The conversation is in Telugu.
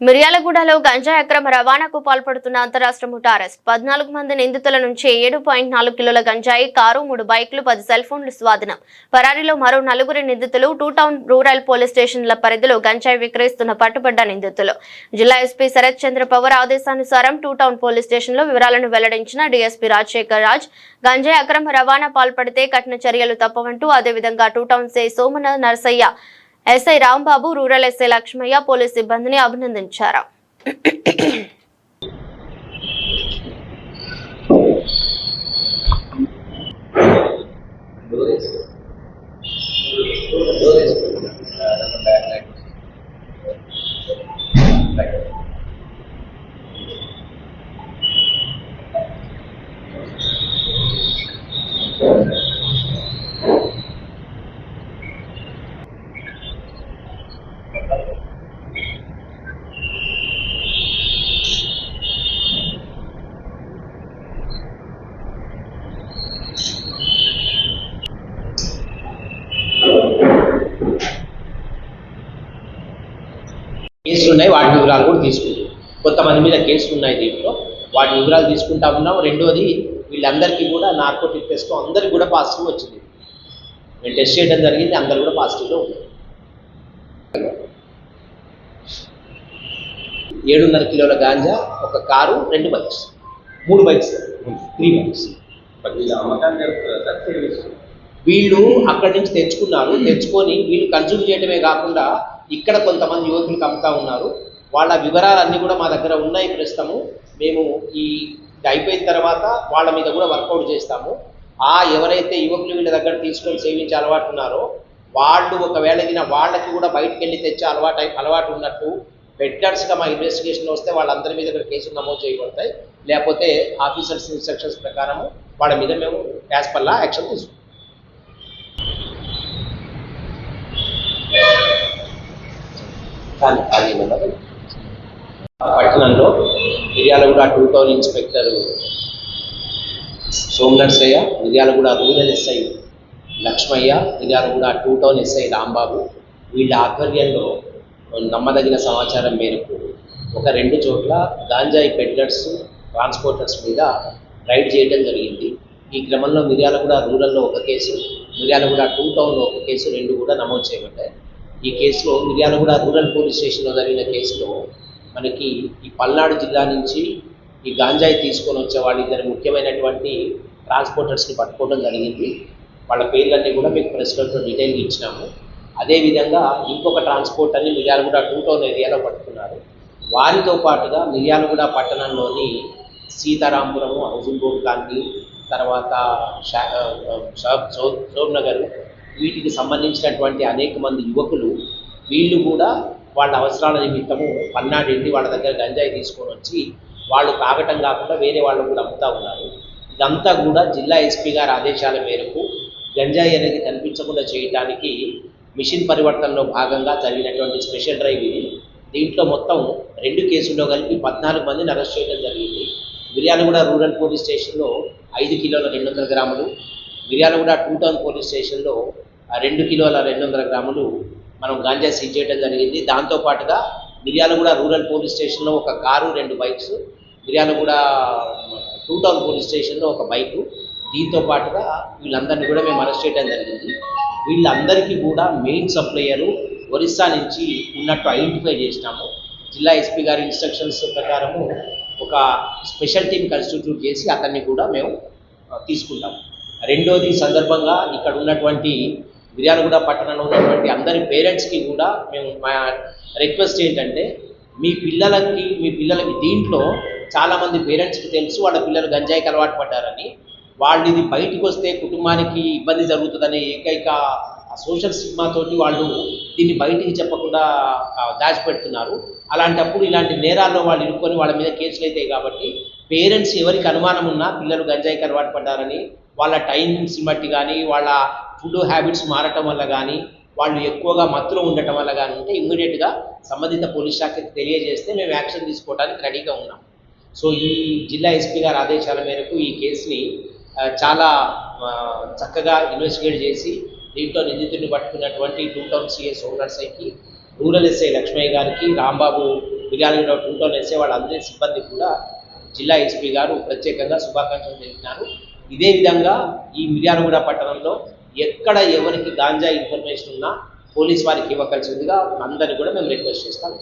మిర్యాలగూడలో గంజా అక్రమ రవాణాకు పాల్పడుతున్న అంతరాష్ట్ర ముఠా అరెస్ట్. పద్నాలుగు మంది నిందితుల నుంచి ఏడు పాయింట్ నాలుగు కిలోల గంజాయి కారు మూడు బైకులు పది సెల్ ఫోన్లు స్వాధీనం. పరారీలో మరో నలుగురు నిందితులు టూ టౌన్ రూరల్ పోలీస్ స్టేషన్ల పరిధిలో గంజాయి విక్రయిస్తున్న పట్టుబడ్డ నిందితులు. జిల్లా ఎస్పీ శరత్ చంద్ర పవర్ ఆదేశానుసారం టూ టౌన్ పోలీస్ స్టేషన్లో వివరాలను వెల్లడించిన డీఎస్పీ రాజశేఖర్ రాజ్ గంజాయి అక్రమ రవాణా పాల్పడితే కఠిన చర్యలు తప్పవంటూ అదేవిధంగా టూ టౌన్ సే Somana Narasaiah SI Rambabu rural SI Lakshmaiah police సిబ్బందిని అభినందించారు కేసులు ఉన్నాయి వాటి వివరాలు కూడా తీసుకుంటాం. కొంతమంది మీద కేసులు ఉన్నాయి దీంట్లో. వాటి వివరాలు తీసుకుంటా ఉన్నాం. రెండోది వీళ్ళందరికీ కూడా నార్కోటిక్ టెస్ట్ అందరికి కూడా పాజిటివ్ వచ్చింది. మేము టెస్ట్ చేయడం జరిగింది అందరు కూడా పాజిటివ్లో ఉన్నారు. ఏడున్నర కిలోల గాంజా ఒక కారు రెండు బైక్స్. మూడు బైక్స్. Three bikes. వీళ్ళు అక్కడి నుంచి తెచ్చుకున్నారు. తెచ్చుకొని వీళ్ళు కన్జ్యూమ్ చేయడమే కాకుండా ఇక్కడ కొంతమంది యువకులకు అమ్ముతా ఉన్నారు. వాళ్ళ వివరాలన్నీ కూడా మా దగ్గర ఉన్నాయి ప్రస్తుతము. మేము ఈ అయిపోయిన తర్వాత వాళ్ళ మీద కూడా వర్కౌట్ చేస్తాము. ఆ ఎవరైతే యువకులు వీళ్ళ దగ్గర తీసుకొని సేవించే అలవాటు ఉన్నారో వాళ్ళు ఒకవేళ గిన వాళ్ళకి కూడా బయటకు వెళ్ళి తెచ్చే అలవాటు అయి- అలవాటు ఉన్నట్టు బెట్టర్స్గా మా ఇన్వెస్టిగేషన్ వస్తే వాళ్ళందరి మీద ఇక్కడ కేసులు నమోదు చేయబడతాయి. లేకపోతే ఆఫీసర్స్ ఇన్స్ట్రక్షన్స్ ప్రకారము వాళ్ళ మీద మేము యాజ్ పల్లా యాక్షన్ తీసుకుంటాం. కానీ అది పట్టణంలో Miryalaguda two town inspector Somanarsaiah Miryalaguda rural SI Lakshmaiah Miryalaguda two town SI Rambabu వీళ్ళ ఆధ్వర్యంలో నమ్మదగిన సమాచారం మేరకు ఒక రెండు చోట్ల గాంజాయి పెడ్లర్స్ ట్రాన్స్పోర్టర్స్ మీద రైడ్ చేయడం జరిగింది. ఈ క్రమంలో మిర్యాలగూడ రూరల్లో ఒక కేసు మిర్యాలగూడ టూ టౌన్లో ఒక కేసు రెండు కూడా నమోదు చేయబడ్డాయి. ఈ కేసులో మిర్యాలగూడ రూరల్ పోలీస్ స్టేషన్లో జరిగిన కేసులో మనకి ఈ పల్నాడు జిల్లా నుంచి ఈ గాంజాయి తీసుకొని వచ్చే వాళ్ళిద్దరు ముఖ్యమైనటువంటి ట్రాన్స్పోర్టర్స్ని పట్టుకోవడం జరిగింది. వాళ్ళ పేర్లన్నీ కూడా మీకు ప్రెస్లో డీటెయిల్గా ఇచ్చినాము. అదేవిధంగా ఇంకొక ట్రాన్స్పోర్టర్ని మిర్యాలగూడ టూ టౌన్ ఏరియాలో పట్టుకున్నారు. వారితో పాటుగా మిర్యాలగూడ పట్టణంలోని సీతారాంపురము హౌసింగ్ బోర్డ్ కాలనీ తర్వాత షా షాబ్ నగర్ వీటికి సంబంధించినటువంటి అనేక మంది యువకులు వీళ్ళు కూడా వాళ్ళ అవసరాల నిమిత్తము పల్నాడు వెళ్ళి వాళ్ళ దగ్గర గంజాయి తీసుకొని వచ్చి వాళ్ళు తాగటం కాకుండా వేరే వాళ్ళు కూడా అమ్ముతా ఉన్నారు. ఇదంతా కూడా జిల్లా ఎస్పీ గారి ఆదేశాల మేరకు గంజాయి అనేది కనిపించకుండా చేయడానికి మిషన్ పరివర్తనలో భాగంగా జరిగినటువంటి స్పెషల్ డ్రైవ్ ఇది. దీంట్లో మొత్తం రెండు కేసుల్లో కలిపి పద్నాలుగు మందిని అరెస్ట్ చేయడం జరిగింది. మిర్యాలగూడ రూరల్ పోలీస్ స్టేషన్లో ఐదు కిలోల రెండు వందల గ్రాములు మిర్యాలగూడ టూ టౌన్ పోలీస్ స్టేషన్లో రెండు కిలోల రెండు వందల గ్రాములు మనం గాంజా సీజ్ చేయడం జరిగింది. దాంతోపాటుగా మిర్యాలగూడ రూరల్ పోలీస్ స్టేషన్లో ఒక కారు రెండు bikes Miryalaguda two town police స్టేషన్లో ఒక బైకు. దీంతో పాటుగా వీళ్ళందరినీ కూడా మేము అరెస్ట్ చేయడం జరిగింది. వీళ్ళందరికీ కూడా మెయిన్ సప్లయరు ఒరిస్సా నుంచి ఉన్నట్టు ఐడెంటిఫై చేసినాము. జిల్లా ఎస్పీ గారి ఇన్స్ట్రక్షన్స్ ప్రకారము ఒక స్పెషల్ టీం కాన్స్టిట్యూట్ చేసి అతన్ని కూడా మేము తీసుకుంటాము రెండోది సందర్భంగా ఇక్కడ ఉన్నటువంటి మిర్యాలగూడ పట్టణంలో ఉన్నటువంటి అందరి పేరెంట్స్కి కూడా మేము మా రిక్వెస్ట్ ఏంటంటే మీ పిల్లలకి మీ పిల్లలకి దీంట్లో చాలామంది పేరెంట్స్కి తెలుసు వాళ్ళ పిల్లలు గంజాయికి అలవాటు పడ్డారని. వాళ్ళు ఇది బయటకు వస్తే కుటుంబానికి ఇబ్బంది జరుగుతుందనే ఏకైక సోషల్ స్టిగ్మా వాళ్ళు దీన్ని బయటికి చెప్పకుండా దాచిపెడుతున్నారు. అలాంటప్పుడు ఇలాంటి నేరాల్లో వాళ్ళు ఇరుక్కొని వాళ్ళ మీద కేసులు అవుతాయి కాబట్టి పేరెంట్స్ ఎవరికి అనుమానం ఉన్నా పిల్లలు గంజాయికి అలవాటు పడ్డారని వాళ్ళ టైమింగ్స్ బట్టి కానీ వాళ్ళ ఫుడ్ హ్యాబిట్స్ మారటం వల్ల కానీ వాళ్ళు ఎక్కువగా మత్తులో ఉండటం వల్ల కానీ ఉంటే ఇమ్మీడియట్గా సంబంధిత పోలీస్ శాఖకి తెలియజేస్తే మేము యాక్షన్ తీసుకోవడానికి రెడీగా ఉన్నాం. సో ఈ జిల్లా ఎస్పీ గారి ఆదేశాల మేరకు ఈ కేసుని చాలా చక్కగా ఇన్వెస్టిగేట్ చేసి దీంట్లో నిందితుడిని పట్టుకున్నటువంటి టూ టౌన్ సిఎస్ ఓనర్సైకి రూరల్ ఎస్ఐ లక్ష్మయ్య గారికి Rambabu Miryalaguda two town SI వాళ్ళందరి సిబ్బంది కూడా జిల్లా ఎస్పీ గారు ప్రత్యేకంగా శుభాకాంక్షలు తెలిపినారు ఇదే విధంగా ఈ మిర్యాలగూడ పట్టణంలో ఎక్కడ ఎవరికి గాంజా ఇన్ఫర్మేషన్ ఉన్నా పోలీస్ వారికి ఇవ్వవలసిందిగా అందరినీ కూడా మేము రిక్వెస్ట్ చేస్తాం.